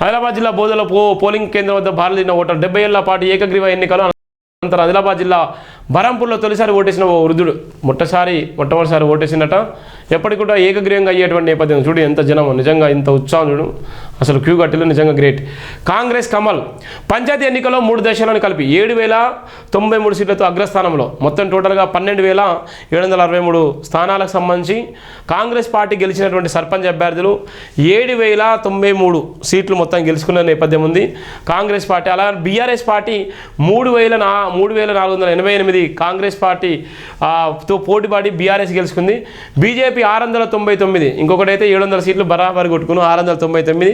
ఆదిలాబాద్ జిల్లా బోధలో పో పోలింగ్ కేంద్రం వద్ద భారతీయ ఓటర్ డెబ్బై ఏళ్ళ పాటు ఏకగ్రీవ ఎన్నికలు అనంతరం ఆదిలాబాద్ జిల్లా బరంపూర్లో తొలిసారి ఓటేసిన ఓ వృద్ధుడు. మొట్టసారి మొట్టమొదటిసారి ఓటేసినట ఎప్పటికి కూడా ఏకగ్రీవంగా అయ్యేటువంటి నేపథ్యం చూడు ఎంత జనం నిజంగా ఇంత ఉత్సాహం చూడు. అసలు క్యూ కట్టిలో నిజంగా గ్రేట్ కాంగ్రెస్ కమల్ పంచాయతీ ఎన్నికల్లో మూడు దశలను కలిపి ఏడు వేల తొంభై మూడు సీట్లతో అగ్రస్థానంలో. మొత్తం టోటల్గా పన్నెండు వేల ఏడు వందల అరవై మూడు స్థానాలకు సంబంధించి కాంగ్రెస్ పార్టీ గెలిచినటువంటి సర్పంచ్ అభ్యర్థులు ఏడు వేల తొంభై మూడు సీట్లు మొత్తం గెలుచుకున్న నేపథ్యం ఉంది. కాంగ్రెస్ పార్టీ అలా బీఆర్ఎస్ పార్టీ మూడు వేల నా మూడు వేల నాలుగు వందల ఎనభై ఎనిమిది కాంగ్రెస్ పార్టీ తో పోటీపడి బీఆర్ఎస్ గెలుచుకుంది. బీజేపీ ఆరు వందల తొంభై తొమ్మిది ఇంకొకటి అయితే ఏడు వందల సీట్లు బరాబరి కొట్టుకుని ఆరు వందల తొంభై తొమ్మిది.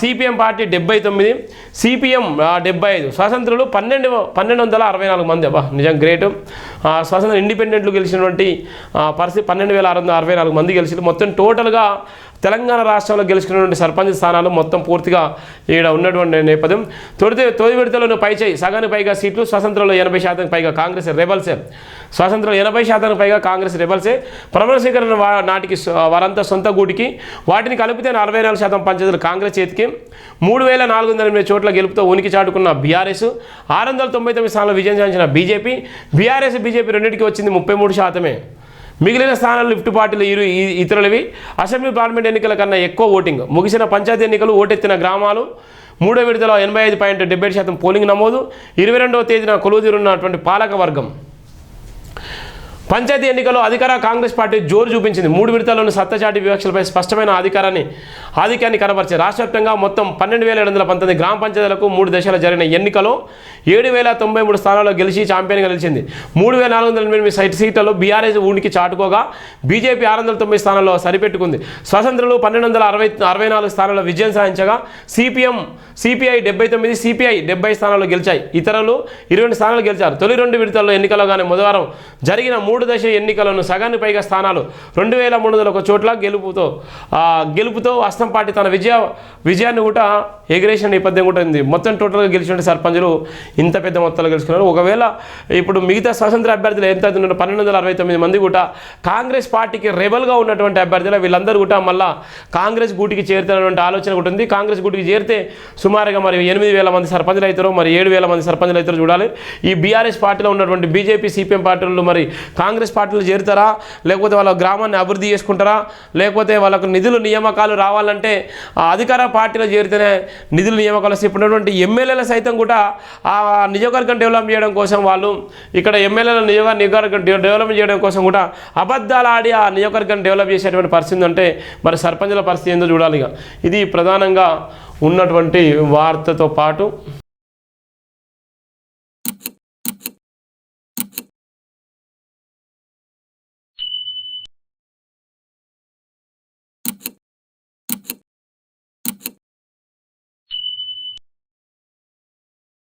సిపిఎం పార్టీ డెబ్బై తొమ్మిది సిపిఎం డెబ్బై ఐదు. స్వాతంత్రులు పన్నెండు పన్నెండు వందల అరవై నాలుగు మంది. అబ్బా నిజం గ్రేట్. స్వాతంత్ర ఇండిపెండెంట్లు గెలిచినటువంటి పరిస్థితి పన్నెండు వేల ఆరు వందల అరవై నాలుగు మంది గెలిచి మొత్తం టోటల్గా తెలంగాణ రాష్ట్రంలో గెలుచుకున్నటువంటి సర్పంచ్ స్థానాలు మొత్తం పూర్తిగా ఈడ ఉన్నటువంటి నేపథ్యం. తొలి తొలి విడతలను పైచేయి సగానికి పైగా సీట్లు స్వతంత్రంలో ఎనభై శాతం పైగా కాంగ్రెస్ రెబల్సే. స్వాతంత్రంలో ఎనభై శాతానికి పైగా కాంగ్రెస్ రెబల్సే. ప్రబల నాటికి వారంతా సొంత గూటికి. వాటిని కలిపితే అరవై నాలుగు శాతం పంచాయతీలు కాంగ్రెస్ చేతికి. మూడు వేల నాలుగు వందల ఎనిమిది చోట్ల గెలుపుతో ఉనికి చాటుకున్న బీఆర్ఎస్. ఆరు వందల తొంభై తొమ్మిది స్థానాలు విజయం సాధించిన బీజేపీ. బీఆర్ఎస్ బీజేపీ రెండింటికి వచ్చింది ముప్పై మూడు శాతమే. మిగిలిన స్థానాలు లిఫ్ట్ పార్టీలు ఇరు ఈ- ఇతరులవి. అసెంబ్లీ పార్లమెంట్ ఎన్నికల కన్నా ఎక్కువ ఓటింగ్. ముగిసిన పంచాయతీ ఎన్నికలు ఓటెత్తిన గ్రామాలు. మూడో విడతలో ఎనభై ఐదు పాయింట్ డెబ్బై శాతం పోలింగ్ నమోదు. ఇరవై రెండవ తేదీన కొలువుదీరున్నటువంటి పాలక వర్గం పంచాయతీ ఎన్నికల్లో అధికార కాంగ్రెస్ పార్టీ జోరు చూపించింది. మూడు విడతల్లోని సత్తచాటి వివక్షలపై స్పష్టమైన అధికారాన్ని ఆధిక్యాన్ని కనబరిచింది రాష్ట్ర వ్యాప్తంగా మొత్తం పన్నెండు వేల ఏడు వందల పంతొమ్మిది గ్రామ పంచాయతీలకు మూడు దశలు జరిగిన ఎన్నికలో ఏడు వేల తొంభై మూడు స్థానాల్లో గెలిచి ఛాంపియన్గా నిలిచింది. మూడు వేల నాలుగు వందల ఎనిమిది సైట్ సీట్లలో బీఆర్ఎస్ ఊనికి చాటుకోగా బీజేపీ ఆరు వందల తొమ్మిది స్థానాల్లో సరిపెట్టుకుంది. స్వతంత్రులు పన్నెండు వందల అరవై అరవై నాలుగు స్థానాల్లో విజయం సాధించగా సిపిఎం సిపిఐ డెబ్బై తొమ్మిది సిపిఐ డెబ్బై స్థానాల్లో గెలిచాయి. ఇతరులు ఇరవై స్థానాలు గెలిచారు. తొలి రెండు విడతల్లో ఎన్నికల్లో కానీ బుధవారం జరిగిన మూడు దశ ఎన్నికలను సగానికి పైగా స్థానాలు రెండు వేల మూడు వందల ఒక చోట్ల గెలుపుతో గెలుపుతో అస్తం పార్టీ తన విజయ విజయాన్ని కూడా ఎగిరేసిన నేపథ్యం కూడా ఉంది. మొత్తం టోటల్గా గెలిచిన సర్పంచులు ఇంత పెద్ద మొత్తంలో గెలుచుకున్నారు. ఒకవేళ ఇప్పుడు మిగతా స్వతంత్ర అభ్యర్థులు ఎంత ఉన్నారో పన్నెండు వందల అరవై తొమ్మిది మంది కూడా కాంగ్రెస్ పార్టీకి రెబల్గా ఉన్నటువంటి అభ్యర్థులు వీళ్ళందరూ కూడా మళ్ళా కాంగ్రెస్ గూటికి చేరుతున్నటువంటి ఆలోచన కూడా ఉంది. కాంగ్రెస్ గూటికి చేరితే సుమారుగా మరి ఎనిమిది వేల మంది సర్పంచులు అవుతారో మరి ఏడు వేల మంది సర్పంచులు అవుతారో చూడాలి. ఈ బీఆర్ఎస్ పార్టీలో ఉన్నటువంటి బీజేపీ సిపిఎం పార్టీలు మరి కాంగ్రెస్ పార్టీలు చేరుతారా? లేకపోతే వాళ్ళ గ్రామాన్ని అభివృద్ధి చేసుకుంటారా? లేకపోతే వాళ్ళకు నిధులు నియామకాలు రావాలంటే ఆ అధికార పార్టీలో చేరితేనే నిధులు నియామకాలు ఇప్పుడున్నటువంటి ఎమ్మెల్యేల సైతం కూడా ఆ నియోజకవర్గం డెవలప్ చేయడం కోసం వాళ్ళు ఇక్కడ ఎమ్మెల్యేల నియోజక నియోజకవర్గం డె- డెవలప్ చేయడం కోసం కూడా అబద్ధాలు ఆడి ఆ నియోజకవర్గం డెవలప్ చేసేటువంటి పరిస్థితి అంటే మరి సర్పంచుల పరిస్థితి ఏందో చూడాలి ఇది ప్రధానంగా ఉన్నటువంటి వార్తతో పాటు